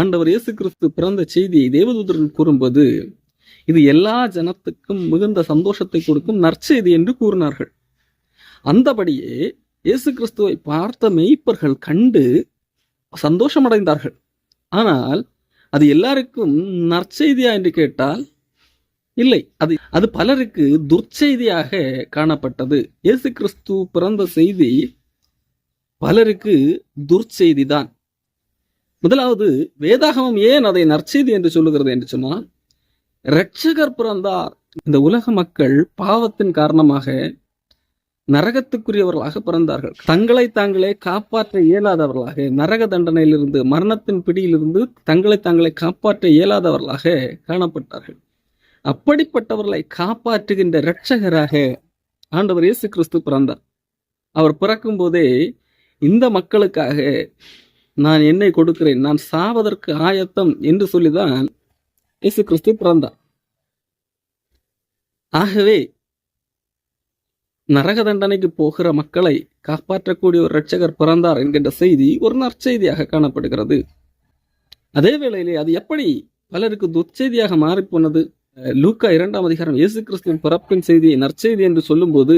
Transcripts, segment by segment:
ஆண்டவர் இயேசு கிறிஸ்து பிறந்த செய்தியை தேவதூதர்கள் கூறும்போது இது எல்லா ஜனத்துக்கும் மிகுந்த சந்தோஷத்தை கொடுக்கும் நற்செய்தி என்று கூறினார்கள். அந்தபடியே இயேசு கிறிஸ்துவை பார்த்த மெய்ப்பர்கள் கண்டு சந்தோஷமடைந்தார்கள். ஆனால் அது எல்லாருக்கும் நற்செய்தியா என்று கேட்டால் இல்லை. அது அது பலருக்கு துர்ச்செய்தியாக காணப்பட்டது. இயேசு கிறிஸ்து பிறந்த செய்தி பலருக்கு துர்ச்செய்தி தான் முதலாவது வேதாகமம் ஏன் அதை நற்செய்தி என்று சொல்லுகிறது என்று சொன்னால் ரட்சகர் பிறந்தார். இந்த உலக மக்கள் பாவத்தின் காரணமாக நரகத்துக்குரியவர்களாக பிறந்தார்கள். தங்களை தாங்களே காப்பாற்ற இயலாதவர்களாக நரக தண்டனையிலிருந்து மரணத்தின் பிடியிலிருந்து தங்களை தாங்களே காப்பாற்ற இயலாதவர்களாக காணப்பட்டார்கள். அப்படிப்பட்டவர்களை காப்பாற்றுகின்ற இரட்சகராக ஆண்டவர் இயேசு கிறிஸ்து பிறந்தார். அவர் பிறக்கும் போதே இந்த மக்களுக்காக நான் என்னை கொடுக்கிறேன். நான் சாவதற்கு ஆயத்தம் என்று சொல்லிதான் இயேசு கிறிஸ்து பிறந்தார். ஆகவே நரக தண்டனைக்கு போகிற மக்களை காப்பாற்றக்கூடிய ஒரு ரட்சகர் பிறந்தார் என்கின்ற செய்தி ஒரு நற்செய்தியாக காணப்படுகிறது. அதே வேளையிலே அது எப்படி பலருக்கு துர்ச்செய்தியாக மாறிப்போனது? லூக்கா இரண்டாம் அதிகாரம் இயேசு கிறிஸ்துவின் பிறப்பின் செய்தியை நற்செய்தி என்று சொல்லும்போது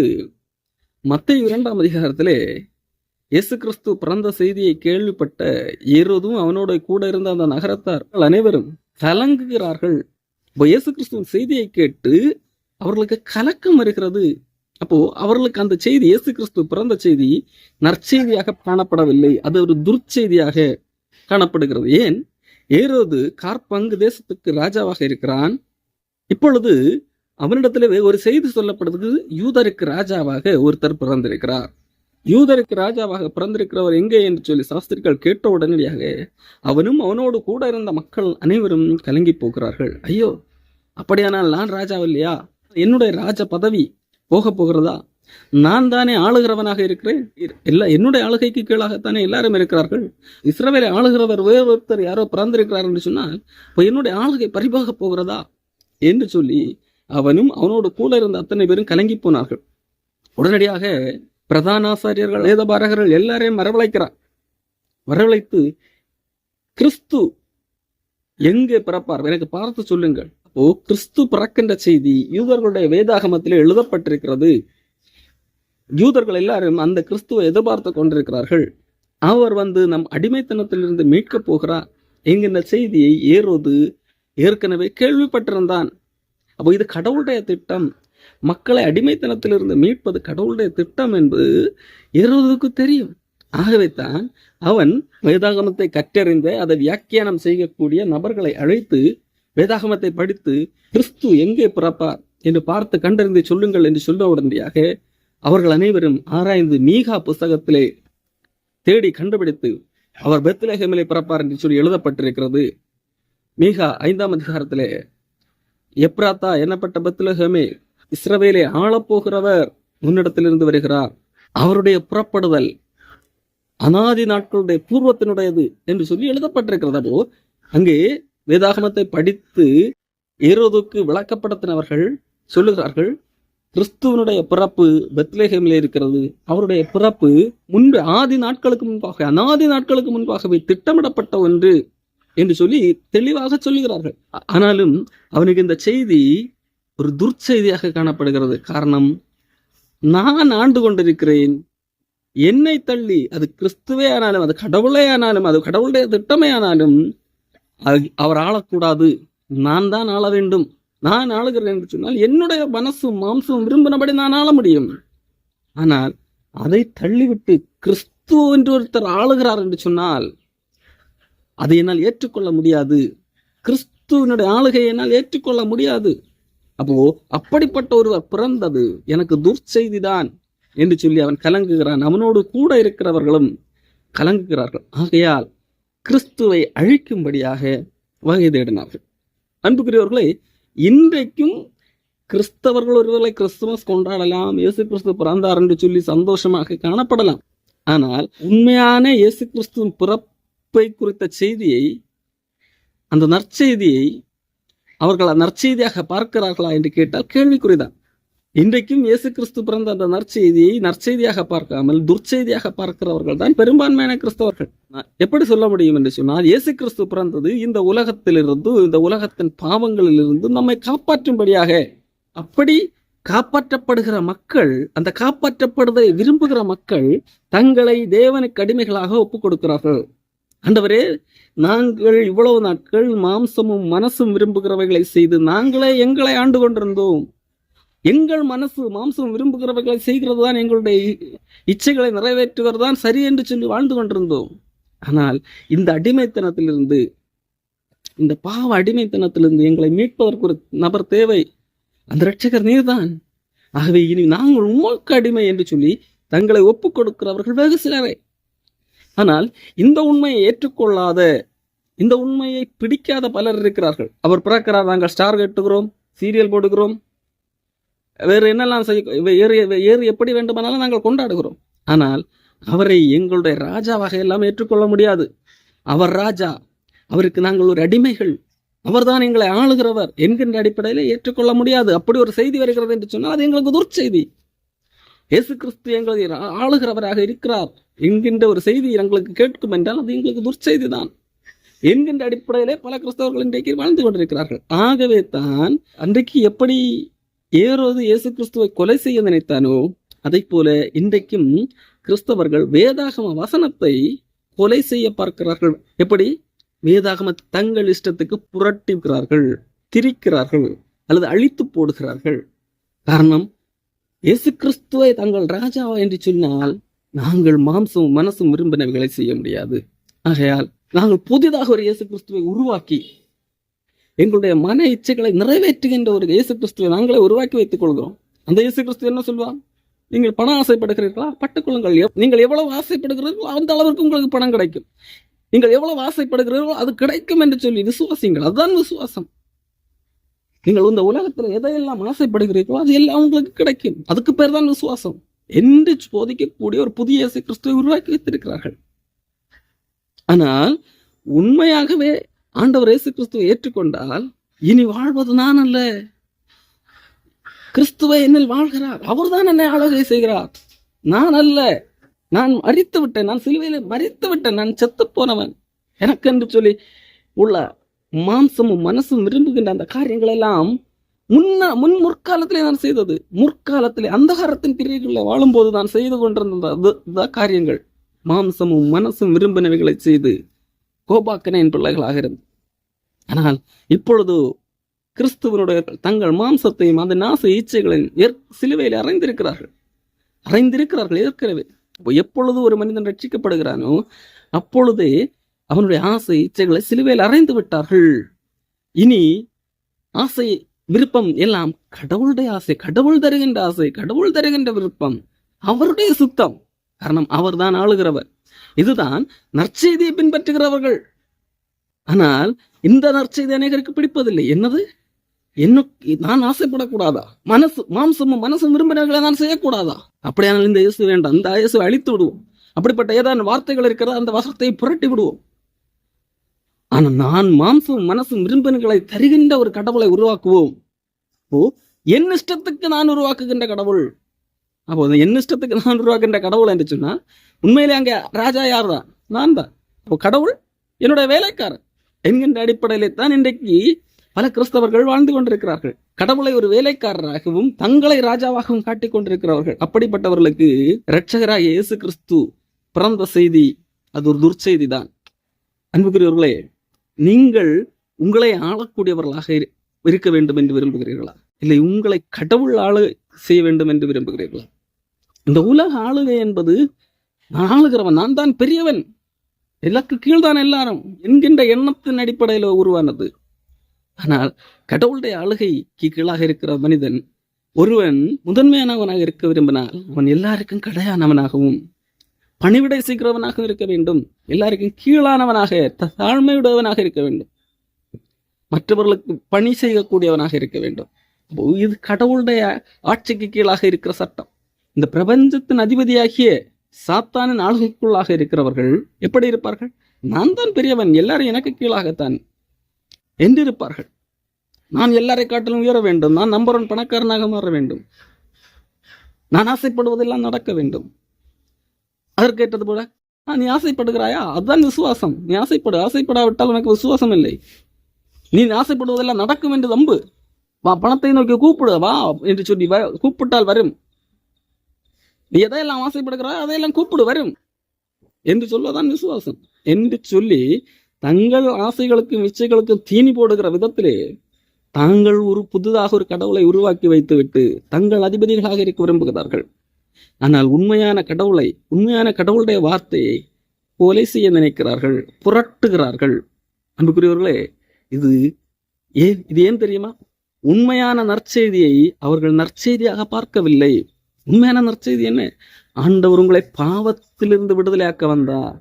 மத்திய இரண்டாம் அதிகாரத்திலே இயேசு கிறிஸ்து பிறந்த செய்தியை கேள்விப்பட்ட ஏரோதும் அவனோட கூட இருந்த அந்த நகரத்தார் அனைவரும் கலங்குகிறார்கள் இப்போ இயேசு கிறிஸ்துவின் செய்தியை கேட்டு அவர்களுக்கு கலக்கம் வருகிறது. அப்போ அவர்களுக்கு அந்த செய்தி இயேசு கிறிஸ்து பிறந்த செய்தி நற்செய்தியாக காணப்படவில்லை. அது ஒரு துர்ச்செய்தியாக காணப்படுகிறது. ஏன்? ஏரோது கார்பங்கு தேசத்துக்கு ராஜாவாக இருக்கிறான். இப்பொழுது அவனிடத்திலே ஒரு செய்தி சொல்லப்படுறது யூதருக்கு ராஜாவாக ஒருத்தர் பிறந்திருக்கிறார். யூதருக்கு ராஜாவாக பிறந்திருக்கிறவர் எங்கே என்று சொல்லி சாஸ்திரிகள் கேட்ட உடனடியாக அவனும் அவனோடு கூட இருந்த மக்கள் அனைவரும் கலங்கி போகிறார்கள். ஐயோ அப்படியானால் நான் ராஜா இல்லையா? என்னுடைய ராஜ பதவி போக போகிறதா? நான் தானே ஆளுகிறவனாக இருக்கிறேன். எல்லா என்னுடைய ஆளுகைக்கு கீழாகத்தானே எல்லாரும் இருக்கிறார்கள். இஸ்ரவேலை ஆளுகிறவர் வேறொருத்தர் யாரோ பிறந்திருக்கிறார் என்று சொன்னால் இப்போ என்னுடைய ஆளுகை பறிபாக போகிறதா? என்று சொல்லி அவனும் அவனோடு கூட இருந்த அத்தனை பேரும் கலங்கி போனார்கள். உடனடியாக பிரதான ஆசாரியர்கள் வேதபாரகர்கள் எல்லாரையும் வரவழைக்கிறார். வரவழைத்து கிறிஸ்து எங்கே பிறப்பார்? எனக்கு பார்த்து சொல்லுங்கள். அப்போ கிறிஸ்து பிறக்கின்ற செய்தி யூதர்களுடைய வேதாகமத்தில் எழுதப்பட்டிருக்கிறது. யூதர்கள் எல்லாரும் அந்த கிறிஸ்துவை எதிர்பார்த்து கொண்டிருக்கிறார்கள். அவர் வந்து நம் அடிமைத்தனத்திலிருந்து மீட்கப் போகிறார். என்கின்ற செய்தியை ஏறுவது ஏற்கனவே கேள்விப்பட்டிருந்தான். அப்போ இது கடவுளுடைய திட்டம். மக்களை அடிமைத்தனத்திலிருந்து மீட்பது கடவுளுடைய திட்டம் என்பது ஏறுவதற்கு தெரியும். ஆகவே தான் அவன் வேதாகமத்தை கற்றறிந்த அதை வியாக்கியானம் செய்யக்கூடிய நபர்களை அழைத்து வேதாகமத்தை படித்து கிறிஸ்து எங்கே பிறப்பார்? என்று பார்த்து கண்டறிந்து சொல்லுங்கள் என்று சொல்ல உடனடியாக அவர்கள் அனைவரும் ஆராய்ந்து மீகா புஸ்தகத்திலே தேடி கண்டுபிடித்து அவர் பெத்லஹேமிலே பிறப்பார் என்று சொல்லி எழுதப்பட்டிருக்கிறது. மீகா ஐந்தாம் அதிகாரத்திலே எப்ராத்தா என்னப்பட்ட பெத்லஹேமே? இஸ்ரவேலை ஆளப்போகிறவர் முன்னிடத்திலிருந்து வருகிறார். அவருடைய புறப்படுதல் அனாதி நாட்களுடைய பூர்வத்தினுடையது என்று சொல்லி எழுதப்பட்டிருக்கிறது. அப்போ அங்கே வேதாகமத்தை படித்து ஏரோதுக்கு விளக்கப்படுத்தினவர்கள் சொல்லுகிறார்கள் கிறிஸ்துவனுடைய பிறப்பு பெத்லேஹேமில் இருக்கிறது. அவருடைய பிறப்பு முன்பு ஆதி நாட்களுக்கு முன்பாக அனாதி நாட்களுக்கு முன்பாகவே திட்டமிடப்பட்ட ஒன்று என்று சொல்லி தெளிவாக சொல்லுகிறார்கள். ஆனாலும் அவனுக்கு இந்த செய்தி ஒரு துர்ச்செய்தியாக காணப்படுகிறது. காரணம் நான் ஆண்டு கொண்டிருக்கிறேன். என்னை தள்ளி அது கிறிஸ்துவே ஆனாலும் அது கடவுளே ஆனாலும் அது கடவுளுடைய திட்டமே ஆனாலும் அவர் ஆளக்கூடாது. நான் தான் ஆள வேண்டும். நான் ஆளுகிறேன் என்று சொன்னால் என்னுடைய மனசும் மாம்சமும் விரும்பினபடி நான் ஆள முடியும். ஆனால் அதை தள்ளிவிட்டு கிறிஸ்துவ என்று ஒருத்தர் ஆளுகிறார் என்று சொன்னால் அதை என்னால் ஏற்றுக்கொள்ள முடியாது. கிறிஸ்துவனுடைய ஆளுகையை என்னால் ஏற்றுக்கொள்ள முடியாது. அப்போ அப்படிப்பட்ட ஒருவர் பிறந்தது எனக்கு துர்ச்செய்திதான் என்று சொல்லி அவன் கலங்குகிறான். அவனோடு கூட இருக்கிறவர்களும் கலங்குகிறார்கள். ஆகையால் கிறிஸ்துவை அழிக்கும்படியாக வகை தேடினார்கள். அன்புக்குரியவர்களை இன்றைக்கும் கிறிஸ்தவர்கள் ஒருவர்களை கிறிஸ்துமஸ் கொண்டாடலாம் இயேசு கிறிஸ்து பிறந்தார் என்று சொல்லி சந்தோஷமாக காணப்படலாம். ஆனால் உண்மையான இயேசு கிறிஸ்துவின் பிறப்பை குறித்த செய்தியை அந்த நற்செய்தியை அவர்கள் நற்செய்தியாக பார்க்கிறார்களா என்று கேட்டால் கேள்விக்குறிதான். இன்றைக்கும் இயேசு கிறிஸ்து பிறந்த அந்த நற்செய்தியை நற்செய்தியாக பார்க்காமல் துர்ச்செய்தியாக பார்க்கிறவர்கள் தான் பெரும்பான்மையான கிறிஸ்தவர்கள். எப்படி சொல்ல முடியும் என்று சொன்னால் இயேசு கிறிஸ்து பிறந்தது இந்த உலகத்திலிருந்து இந்த உலகத்தின் பாவங்களிலிருந்து நம்மை காப்பாற்றும்படியாக. அப்படி காப்பாற்றப்படுகிற மக்கள் அந்த காப்பாற்றப்படுவதை விரும்புகிற மக்கள் தங்களை தேவனுக்கு அடிமைகளாக ஒப்புக் கொடுக்கிறார்கள் ஆண்டவரே நாங்கள் இவ்வளவு நாட்கள் மாம்சமும் மனசும் விரும்புகிறவைகளை செய்து நாங்களே எங்களை ஆண்டு கொண்டிருந்தோம். எங்கள் மனசு மாம்சம் விரும்புகிறவைகளை செய்கிறது தான் எங்களுடைய இச்சைகளை நிறைவேற்றுவது தான் சரி என்று சொல்லி வாழ்ந்து கொண்டிருந்தோம். ஆனால் இந்த அடிமைத்தனத்திலிருந்து இந்த பாவ அடிமைத்தனத்திலிருந்து எங்களை மீட்பதற்கு ஒரு நபர் தேவை. அந்த ரட்சகர் நீர்தான். ஆகவே இனி நாங்கள் உமக்கு அடிமை என்று சொல்லி தங்களை ஒப்புக் கொடுக்கிறவர்கள் வெகு சிலரை. ஆனால் இந்த உண்மையை ஏற்றுக்கொள்ளாத இந்த உண்மையை பிடிக்காத பலர் இருக்கிறார்கள். அவர் பிறக்கிறார் நாங்கள் ஸ்டார் கட்டுகிறோம் சீரியல் போடுகிறோம். வேறு என்னெல்லாம் செய்ய ஏறு ஏறு எப்படி வேண்டுமானாலும் நாங்கள் கொண்டாடுகிறோம். ஆனால் அவரை எங்களுடைய ராஜாவாக எல்லாம் ஏற்றுக்கொள்ள முடியாது. அவர் ராஜா அவருக்கு நாங்கள் ஒரு அடிமைகள். அவர்தான் எங்களை ஆளுகிறவர் என்கின்ற அடிப்படையில் ஏற்றுக்கொள்ள முடியாது. அப்படி ஒரு செய்தி வருகிறது என்று சொன்னால் அது எங்களுக்கு துர்ச்செய்தி. இயேசு கிறிஸ்து எங்களை ஆளுகிறவராக இருக்கிறார் என்கின்ற ஒரு செய்தி எங்களுக்கு கேட்கும் என்றால் அது எங்களுக்கு துர்ச்செய்தி தான் என்கின்ற அடிப்படையிலே பல கிறிஸ்தவர்கள் இன்றைக்கு வாழ்ந்து கொண்டிருக்கிறார்கள். ஆகவே தான் அன்றைக்கு எப்படி ஏறோது இயேசு கிறிஸ்துவை கொலை செய்ய நினைத்தானோ அதை போல இன்றைக்கும் கிறிஸ்தவர்கள் வேதாகம வசனத்தை கொலை செய்ய பார்க்கிறார்கள். எப்படி? வேதாகம தங்கள் இஷ்டத்துக்கு புரட்டுகிறார்கள் திரிக்கிறார்கள் அல்லது அழித்து போடுகிறார்கள். காரணம் இயேசு கிறிஸ்துவை தங்கள் ராஜாவா என்று சொன்னால் நாங்கள் மாம்சமும் மனசும் விரும்பினவைகளை செய்ய முடியாது. ஆகையால் நாங்கள் புதிதாக ஒரு இயேசு கிறிஸ்துவை உருவாக்கி எங்களுடைய மன இச்சைகளை நிறைவேற்றுகின்ற ஒரு இயேசு கிறிஸ்துவை நாங்களே உருவாக்கி வைத்துக் கொள்கிறோம். அந்த இயேசு கிறிஸ்து என்ன சொல்வார்? நீங்கள் பணம் ஆசைப்படுகிறீர்களா? பட்டுக்கொள்ளுங்கள். நீங்கள் எவ்வளவு ஆசைப்படுகிறீர்களோ அந்த அளவிற்கு உங்களுக்கு பணம் கிடைக்கும். நீங்கள் எவ்வளவு ஆசைப்படுகிறீர்களோ அது கிடைக்கும் என்று சொல்லி விசுவாசிங்கள். அதுதான் விசுவாசம். நீங்கள் இந்த உலகத்தில் எதையெல்லாம் ஆசைப்படுகிறீர்களோ அது எல்லாம் உங்களுக்கு கிடைக்கும். அதுக்கு பேர் தான் விசுவாசம். என்று போதிக்கக்கூடிய ஒரு புதிய இயேசு கிறிஸ்துவை உருவாக்கி வைத்திருக்கிறார்கள். ஆனால் உண்மையாகவே ஆண்டவர் இயேசு கிறிஸ்துவை ஏற்றுக்கொண்டால் இனி வாழ்வது நான் அல்ல. கிறிஸ்துவை என்னில் வாழ்கிறார். அவர்தான் என்னை ஆளுகை செய்கிறார். நான் அல்ல. நான் மறித்து விட்டேன். நான் சிலுவையில் மறித்து விட்டேன். நான் செத்து போனவன். எனக்கென்று சொல்லி உள்ள மாம்சமும் மனசும் விரும்புகின்ற அந்த காரியங்களெல்லாம் முன்ன முன் முற்காலத்திலே நான் செய்தது. முற்காலத்திலே அந்தகாரத்தின் பிரிவுகளில் வாழும்போது நான் செய்து கொண்டிருந்த காரியங்கள். மாம்சமும் மனசும் விரும்பினவைகளை செய்து கோபாக்கனின் பிள்ளைகளாக இருந்தது ஆனால் இப்பொழுது கிறிஸ்துவனுடைய தங்கள் மாம்சத்தையும் அந்த நாச இச்சைகளையும் சிலுவையில் அறைந்திருக்கிறார்கள். அறைந்திருக்கிறார்கள் ஏற்கனவே. அப்போ எப்பொழுது ஒரு மனிதன் ரட்சிக்கப்படுகிறானோ அப்பொழுதே அவனுடைய ஆசை இச்சைகளை சிலுவையில் அறைந்து விட்டார்கள். இனி ஆசை விருப்பம் எல்லாம் கடவுளுடைய ஆசை கடவுள் தருகின்ற ஆசை கடவுள் தருகின்ற விருப்பம். அவருடைய சுத்தம். காரணம் அவர்தான் ஆளுகிறவர். இதுதான் நற்செய்தியை பின்பற்றுகிறவர்கள். ஆனால் இந்த நற்செய்தி அநேகருக்கு பிடிப்பதில்லை. என்னது? என்ன நான் ஆசைப்படக்கூடாதா? மனசு மாம்சமும் மனசும் விரும்பினவர்களை நான் செய்யக்கூடாதா? அப்படியானால் இந்த இயேசு வேண்டாம். இந்த இயேசு அழித்து விடுவோம். அப்படிப்பட்ட ஏதாவது வார்த்தைகள் இருக்கிறதா? அந்த வசத்தை புரட்டி விடுவோம். ஆனா நான் மாம்சம் மனசும் விரும்பினர்களை தருகின்ற ஒரு கடவுளை உருவாக்குவோம். ஓ என் இஷ்டத்துக்கு நான் உருவாக்குகின்ற கடவுள். அப்போ என் இஷ்டத்துக்கு நான் உருவாக்குகின்ற கடவுள் என்று சொன்னா உண்மையிலே அங்கே ராஜா யார் தான் நான் தான். அப்போ கடவுள் என்னுடைய வேலைக்காரன் என்கின்ற அடிப்படையிலே தான் இன்றைக்கு பல கிறிஸ்தவர்கள் வாழ்ந்து கொண்டிருக்கிறார்கள். கடவுளை ஒரு வேலைக்காரராகவும் தங்களை ராஜாவாகவும் காட்டிக் கொண்டிருக்கிறவர்கள். அப்படிப்பட்டவர்களுக்கு இரட்சகராக இயேசு கிறிஸ்து பிறந்த செய்தி அது ஒரு துர்ச்செய்தி தான் அன்புக்குரியவர்களே நீங்கள் உங்களை ஆளக்கூடியவர்களாக இருக்க வேண்டும் என்று விரும்புகிறீர்களா? இல்லை உங்களை கடவுள் ஆளு செய்ய வேண்டும் என்று விரும்புகிறீர்களா? இந்த உலக ஆளுகை என்பது நான் ஆளுகிறவன் நான் தான் பெரியவன். எனக்கு கீழ்தான் எல்லாரும் என்கின்ற எண்ணத்தின் அடிப்படையில் உருவானது. ஆனால் கடவுளுடைய ஆளுகைக்கு கீழாக இருக்கிற மனிதன் ஒருவன் முதன்மையானவனாக இருக்க விரும்பினால் அவன் எல்லாருக்கும் கடையானவனாகவும் பணிவிடை செய்கிறவனாக இருக்க வேண்டும். எல்லாருக்கும் கீழானவனாக த- தாழ்மையுடையவனாக இருக்க வேண்டும். மற்றவர்களுக்கு பணி செய்யக்கூடியவனாக இருக்க வேண்டும். இது கடவுளுடைய ஆட்சிக்கு கீழாக இருக்கிற சட்டம். இந்த பிரபஞ்சத்தின் அதிபதியாகிய சாத்தானின் ஆளுகைக்குள்ளாக இருக்கிறவர்கள் எப்படி இருப்பார்கள்? நான் தான் பெரியவன் எல்லாரும் எனக்கு கீழாகத்தான் என்றிருப்பார்கள். நான் எல்லாரை காட்டிலும் உயர வேண்டும். நான் நம்பர் ஒன் பணக்காரனாக மாற வேண்டும். நான் ஆசைப்படுவதெல்லாம் நடக்க வேண்டும். அதற்கேற்றது போல நீ ஆசைப்படுகிறாயா? அதுதான் விசுவாசம். நீ ஆசைப்படு. ஆசைப்படாவிட்டால் உனக்கு விசுவாசம் இல்லை. நீ ஆசைப்படுவதெல்லாம் நடக்கும் என்று நம்பு. வா பணத்தை நோக்கி கூப்பிடு. வா என்று சொல்லி வ- கூப்பிட்டால் வரும். நீ எதையெல்லாம் ஆசைப்படுகிறாய் அதையெல்லாம் கூப்பிடு வரும். என்று சொல்வதான் விசுவாசம். என்று சொல்லி தங்கள் ஆசைகளுக்கும் இச்சைகளுக்கும் தீனி போடுகிற விதத்திலே தாங்கள் ஒரு புதிதாக ஒரு கடவுளை உருவாக்கி வைத்துவிட்டு தங்கள் அதிபதிகளாக இருக்க விரும்புகிறார்கள். ஆனால் உண்மையான கடவுளை உண்மையான கடவுளுடைய வார்த்தையை கொலை செய்ய நினைக்கிறார்கள் புரட்டுகிறார்கள். அன்புக்குரியவர்களே இது ஏன் இது ஏன் தெரியுமா? உண்மையான நற்செய்தியை அவர்கள் நற்செய்தியாக பார்க்கவில்லை. உண்மையான நற்செய்தி என்ன? ஆண்டவர் உங்களை பாவத்திலிருந்து விடுதலையாக்க வந்தார்.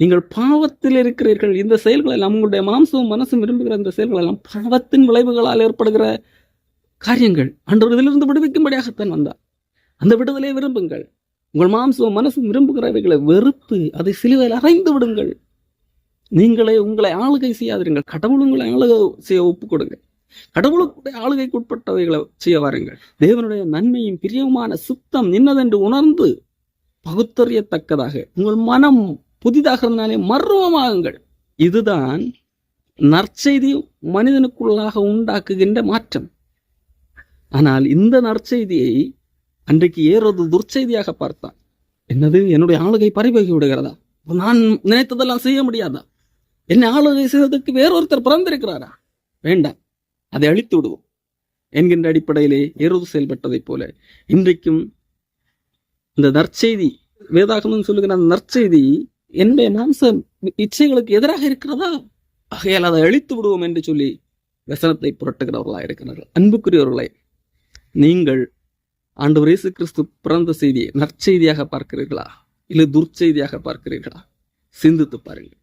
நீங்கள் பாவத்தில் இருக்கிறீர்கள். இந்த செயல்கள் எல்லாம் உங்களுடைய மாம்சமும் மனசும் விரும்புகிற இந்த செயல்கள் எல்லாம் பாவத்தின் விளைவுகளால் ஏற்படுகிற காரியங்கள். ஆண்டவர் இதிலிருந்து விடுவிக்கும்படியாகத்தான் வந்தார். அந்த விடுதலை விரும்புங்கள். உங்கள் மாம்சம் மனசும் விரும்புகிறவைகளை வெறுத்து அதை சிலுவையில் அறைந்து விடுங்கள். நீங்களே உங்களை ஆளுகை செய்யாதிருங்கள் கடவுள் உங்களை ஆளுகை செய்ய ஒப்புக் கொடுங்க கடவுளுடைய ஆளுகைக்கு உட்பட்டவைகளை செய்ய வாருங்கள். தேவனுடைய நன்மையும் பிரியமான சுத்தம் நின்னதென்று உணர்ந்து பகுத்தறியத்தக்கதாக உங்கள் மனம் புதிதாக இருந்தாலே மர்வமாகுங்கள் இதுதான் நற்செய்தி மனிதனுக்குள்ளாக உண்டாக்குகின்ற மாற்றம். ஆனால் இந்த நற்செய்தியை அன்றைக்கு ஏறது துர்ச்செய்தியாக பார்த்தான். என்னது என்னுடைய ஆளுகை பறிபோகி விடுகிறதா? நான் நினைத்ததெல்லாம் செய்ய முடியாதா? என்னை ஆளுகை செய்வதற்கு வேறொருத்தர் பிறந்திருக்கிறாரா? வேண்டாம் அதை அழித்து விடுவோம் என்கின்ற அடிப்படையிலே ஏறுது செயல்பட்டதைப் போல இன்றைக்கும் இந்த நற்செய்தி வேதாகமம் சொல்லுகிற அந்த நற்செய்தி என்னுடைய மாம்ச இச்சைகளுக்கு எதிராக இருக்கிறதா? ஆகையால் அதை அழித்து விடுவோம் என்று சொல்லி வசனத்தை புரட்டுகிறவர்களாக இருக்கிறார்கள் அன்புக்குரியவர்களே நீங்கள் ஆண்டவர் இயேசு கிறிஸ்து பிறந்த செய்தியை நற்செய்தியாக பார்க்கிறீர்களா? இல்லை துர்ச்செய்தியாக பார்க்கிறீர்களா? சிந்தித்து பாருங்கள்.